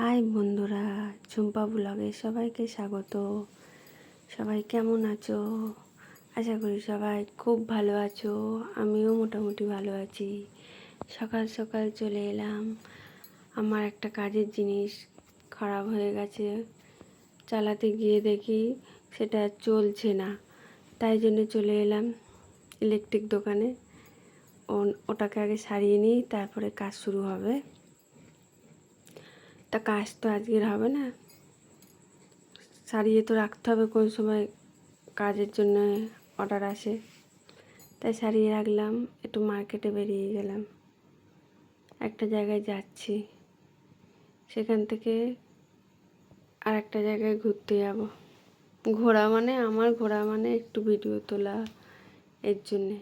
High বন্ধুরা ঝুম্পা ব্লগে সবাইকে স্বাগত। সবাই কেমন আছো? আশা করি সবাই খুব ভালো আছো, আমিও মোটামুটি ভালো আছি। সকাল সকাল চলে এলাম। আমার একটা কাজের জিনিস খারাপ হয়ে গেছে, চালাতে গিয়ে দেখি সেটা চলছে না। তাই জন্য চলে এলাম ইলেকট্রিক দোকানে। ওটাকে আগে সারিয়ে নিই, তারপরে কাজ শুরু হবে। তা কাজ তো আজকের হবে না। সারিয়ে তো রাখতে হবে কোন সময় কাজের জন্য অর্ডার আসে। তাই সারিয়ে রাখলাম, একটু মার্কেটে বেরিয়ে গেলাম। একটা জায়গায় যাচ্ছি, সেখান থেকে আর একটা জায়গায় ঘুরতে যাব। ঘোরা মানে আমার, ঘোরা মানে একটু ভিডিও তোলা এর জন্যে।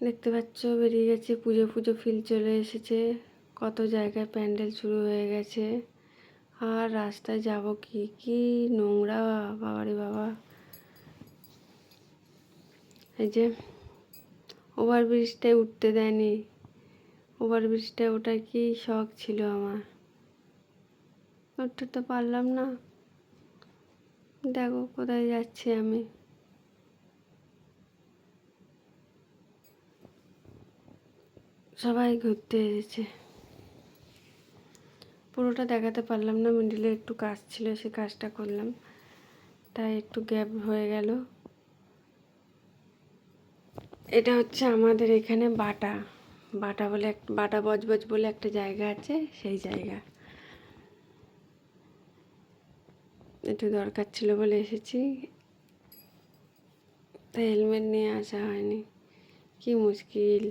দেখতে পাচ্ছ, বেরিয়ে গেছে পুজো পুজো ফিল চলে এসেছে। কত জায়গায় প্যান্ডেল শুরু হয়ে গেছে। আর রাস্তায় যাব কি? কি নোংরা বাবারে বাবা। এই যে ওভার ব্রিজটায় উঠতে দেয়নি। ওভার ব্রিজটায় ওটা কি শখ ছিল আমার? উঠতে তো পারলাম না। দেখো কোথায় যাচ্ছি আমি। সবাই ঘুরতে এসেছে। পুরোটা দেখাতে পারলাম না, মিডিলে একটু কাজ ছিল, সে কাজটা করলাম। তাই একটু গ্যাপ হয়ে গেল। এটা হচ্ছে আমাদের এখানে বাটা। বাটা বলে এক, বাটা বজবজ বলে একটা জায়গা আছে, সেই জায়গা। একটু দরকার ছিল বলে এসেছি। তাই হেলমেট নিয়ে আসা হয়নি। কি মুশকিল।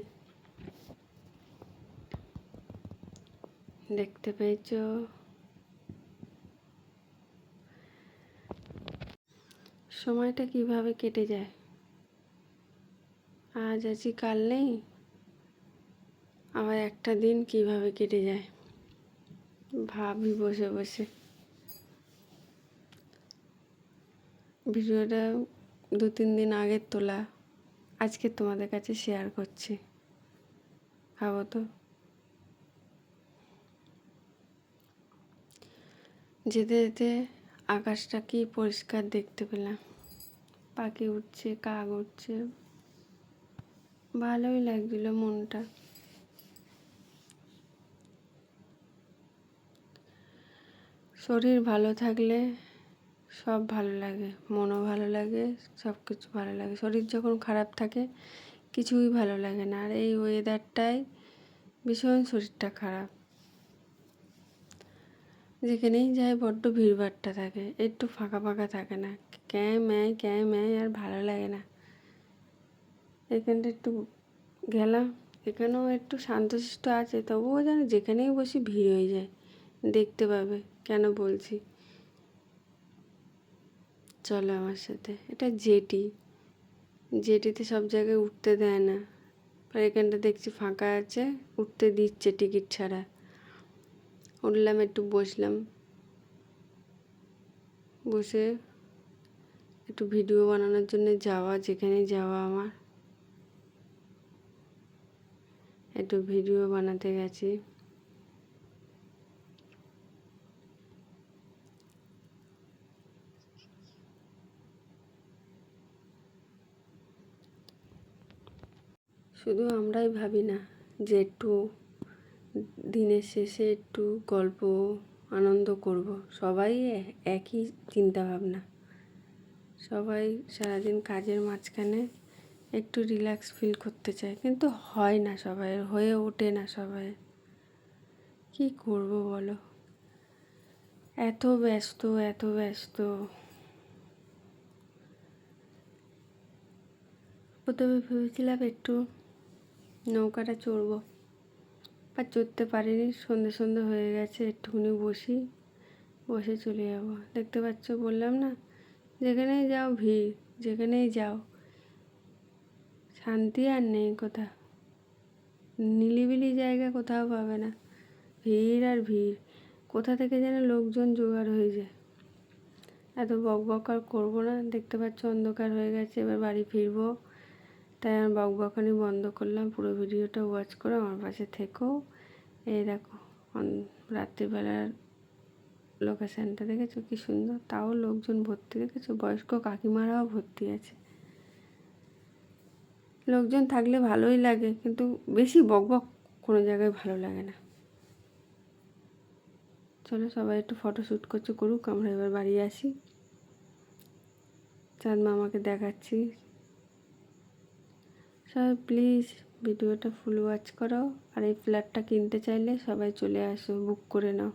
দেখতে পেয়েছ। সময়টা কীভাবে কেটে যায়? আজ আছি, কাল নেই? আবার একটা দিন কীভাবে কেটে যায়? ভাবি বসে বসে। ভিডিওটা দু তিন দিন আগের তোলা। আজকে তোমাদের কাছে শেয়ার করছি। ভাবো তো। যেতে যেতে আকাশটা কি পরিষ্কার দেখতে পেলাম। পাখি উঠছে কাক উঠছে ভালোই লাগছিল মনটা। শরীর ভালো থাকলে সব ভালো লাগে, মনও ভালো লাগে সব কিছু ভালো লাগে। শরীর যখন খারাপ থাকে, কিছুই ভালো লাগে না। আর এই ওয়েদারটাই ভীষণ শরীরটা খারাপ। যেখানেই যাই বড্ড ভিড়ভাড়টা থাকে, একটু ফাঁকা ফাঁকা থাকে না। ক্যাঁ ম্যায় ক্যাঁ ম্যায় আর ভালো লাগে না। এখানটা একটু গেলাম, এখানেও একটু শান্তশিষ্ট আছে, তবুও যেন যেখানেই বসি ভিড় হয়ে যায়, দেখতে পাবে, কেন বলছি? চলো আমার সাথে, এটা জেটি। জেটিতে সব জায়গায় উঠতে দেয় না, আর এখানটা দেখছি ফাঁকা আছে, উঠতে দিচ্ছে টিকিট ছাড়া। উঠলাম, একটু বসলাম। বসে একটু ভিডিও বানানোর জন্য যাওয়া, যেখানে যাওয়া আমার। একটু ভিডিও বানাতে গেছি। শুধু আমরাই ভাবি না যে একটু দিনের শেষে একটু গল্প, আনন্দ করব। সবাই একই চিন্তা ভাবনা সবাই সারাদিন কাজের মাঝখানে একটু রিল্যাক্স ফিল করতে চায়। কিন্তু হয় না সবাই, হয়ে ওঠে না সবাই। কি করব বলো? এত ব্যস্ত এত ব্যস্ত। প্রথমে ভেবেছিলাম একটু নৌকাটা চড়বো। বা চড়তে পারিনি, সন্ধে সন্ধে হয়ে গেছে, একটুখানি বসি, বসে চলে যাব। দেখতে পাচ্ছ, বললাম না, যেখানেই যাও ভিড়, যেখানেই যাও, শান্তি আর নেই কোথাও। নিলিবিলি জায়গা কোথাও পাবে না, ভিড় আর ভিড়, কোথা থেকে যেন লোকজন জোগাড় হয়ে যায়। এত বক বক আর করব না, দেখতে পাচ্ছ, অন্ধকার হয়ে গেছে, এবার বাড়ি ফিরবো। তাই আমি বকবকানি বন্ধ করলাম, পুরো ভিডিওটা ওয়াচ করে আমার পাশে থেকো। এই দেখো রাত্রিবেলার লোকেশানটা দেখেছ কি সুন্দর? তাও লোকজন ভর্তি দেখেছ? বয়স্ক কাকিমারাও ভর্তি আছে। লোকজন থাকলে ভালোই লাগে, কিন্তু বেশি বকবক কোনো জায়গায় ভালো লাগে না। চলো সবাই একটু ফটো শ্যুট করছে, করুক, আমরা এবার বাড়ি আসি। চাঁদ মামাকে দেখাচ্ছি। সবাই প্লিজ ভিডিওটা ফুল ওয়াচ করো আর এই ফ্ল্যাটটা কিনতে চাইলে সবাই চলে আসো বুক করে নাও।